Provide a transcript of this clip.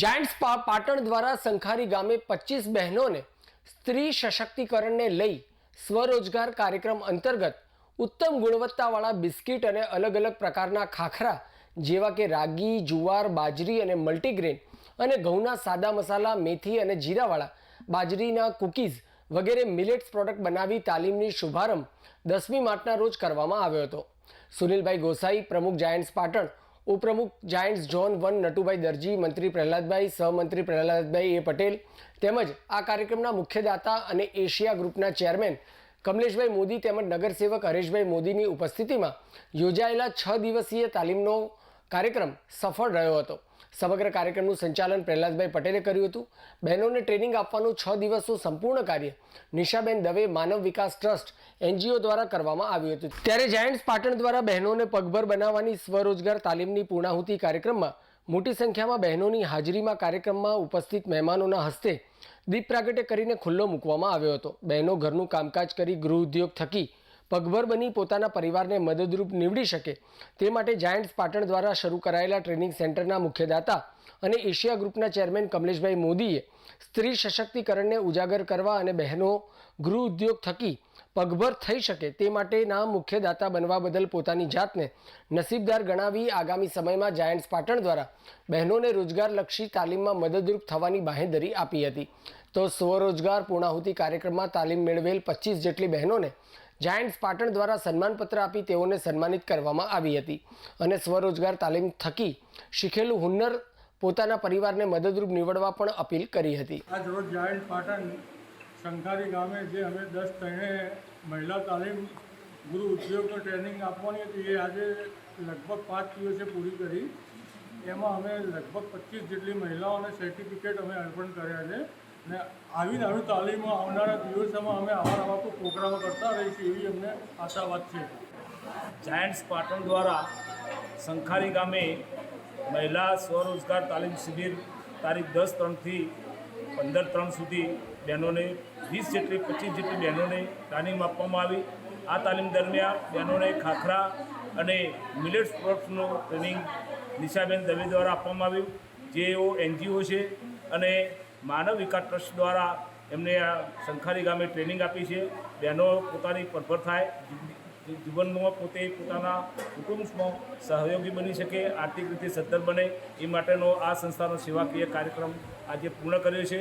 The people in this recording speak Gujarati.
જાયન્ટ્સ પાટણ દ્વારા સંખારી ગામે પચીસ બહેનોને સ્ત્રી સશક્તિકરણને લઈ સ્વરોજગાર કાર્યક્રમ અંતર્ગત ઉત્તમ ગુણવત્તાવાળા બિસ્કિટ અને અલગ અલગ પ્રકારના ખાખરા જેવા કે રાગી, જુવાર, બાજરી અને મલ્ટીગ્રેન અને ઘઉંના સાદા મસાલા, મેથી અને જીરાવાળા બાજરીના કૂકીઝ વગેરે મિલેટ્સ પ્રોડક્ટ બનાવી તાલીમની શુભારંભ દસમી માર્ચના રોજ કરવામાં આવ્યો હતો. સુનિલભાઈ ગોસાઈ, પ્રમુખ જાયન્ટ્સ પાટણ ઉપપ્રમુખ Giants zone one Natubhai Darji, મંત્રી પ્રહલાદભાઈ, સહમંત્રી પ્રહલાદભાઈ એ પટેલ તેમજ આ કાર્યક્રમના મુખ્ય દાતા અને એશિયા ગ્રુપના ચેરમેન કમલેશભાઈ મોદી તેમજ નગરસેવક હરેશભાઈ મોદીની ઉપસ્થિતિમાં યોજાયેલા છ દિવસીય તાલીમનો કાર્યક્રમ સફળ રહ્યો હતો. સમગ્ર કાર્યક્રમનું સંચાલન પ્રહલાદભાઈ પટેલે કર્યું હતું. બહેનોને ટ્રેનિંગ આપવાનું છ દિવસનું સંપૂર્ણ કાર્ય નિશાબેન દવે માનવ વિકાસ ટ્રસ્ટ એનજીઓ દ્વારા કરવામાં આવ્યું હતું. ત્યારે જાયન્ટ્સ પાટણ દ્વારા બહેનોને પગભર બનાવવાની સ્વરોજગાર તાલીમની પૂર્ણાહુતિ કાર્યક્રમમાં મોટી સંખ્યામાં બહેનોની હાજરીમાં કાર્યક્રમમાં ઉપસ્થિત મહેમાનોના હસ્તે દીપ પ્રાગટ્ય કરીને ખુલ્લો મૂકવામાં આવ્યો હતો. બહેનો ઘરનું કામકાજ કરી ગૃહ ઉદ્યોગ થકી પગભર બની પોતાના પરિવારને મદદરૂપ નીવડી શકે. તે માટે જાયન્ટ્સ પાટણ દ્વારા શરૂ કરાયેલા ટ્રેનિંગ સેન્ટરના મુખ્યદાતા અને એશિયા ગ્રુપના ચેરમેન કમલેશભાઈ મોદીએ સ્ત્રી સશક્તિકરણને ઉજાગર કરવા અને બહેનો ગૃહ ઉદ્યોગ થકી પગભર થઈ શકે તે માટેના મુખ્યદાતા બનવા બદલ પોતાની જાતને નસીબદાર ગણાવી આગામી સમયમાં જાયન્ટ્સ પાટણ દ્વારા બહેનોને રોજગારલક્ષી તાલીમમાં મદદરૂપ થવાની બાહેંધરી આપી હતી. તો સ્વરોજગાર પૂર્ણાહુતિ કાર્યક્રમમાં તાલીમ મેળવેલ પચીસ જેટલી બહેનોને જાયન્ટ્સ પાટણ દ્વારા સન્માનપત્ર આપી તેઓને સન્માનિત કરવામાં આવી હતી અને સ્વરોજગાર તાલીમ થકી શીખેલું હુન્નર પોતાના પરિવારને મદદરૂપ નીવડવા પણ અપીલ કરી હતી. આજ રોજ જાયન્ટ પાટણ સંખારી ગામે જે અમે દસ ત્રણે મહિલા તાલીમ ગૃહ ઉદ્યોગનો ટ્રેનિંગ આપવાની હતી, એ આજે લગભગ પાંચ દિવસે પૂરી કરી. એમાં અમે લગભગ પચીસ જેટલી મહિલાઓને સર્ટિફિકેટ અમે અર્પણ કર્યા છે. ને આવી નવી તાલીમમાં તાલીમો આવનારા દિવસોમાં અમે આવા આવા પ્રોગ્રામો કરતા રહીશું એવી અમને આશાવાદ છે. જાયન્ટ્સ પાટણ દ્વારા સંખારી ગામે મહિલા સ્વરોજગાર તાલીમ શિબિર તારીખ દસ ત્રણથી પંદર ત્રણ સુધી બહેનોને વીસ જેટલી, પચીસ જેટલી બહેનોને તાલીમ આપવામાં આવી. આ તાલીમ દરમિયાન બહેનોને ખાખરા અને મિલેટ્સ પ્રોડક્ટ્સનું ટ્રેનિંગ નિશાબેન દવે દ્વારા આપવામાં આવ્યું. જેઓ એનજીઓ છે અને માનવ વિકાસ ટ્રસ્ટ દ્વારા એમને આ સંખારી ગામે ટ્રેનિંગ આપી છે. બહેનો પોતાની પરભર થાય જીવનમાં પોતે પોતાના કુટુંબમાં સહયોગી બની શકે, આર્થિક રીતે સદ્ધર બને, એ માટેનો આ સંસ્થાનો સેવાકીય કાર્યક્રમ આજે પૂર્ણ કર્યો છે.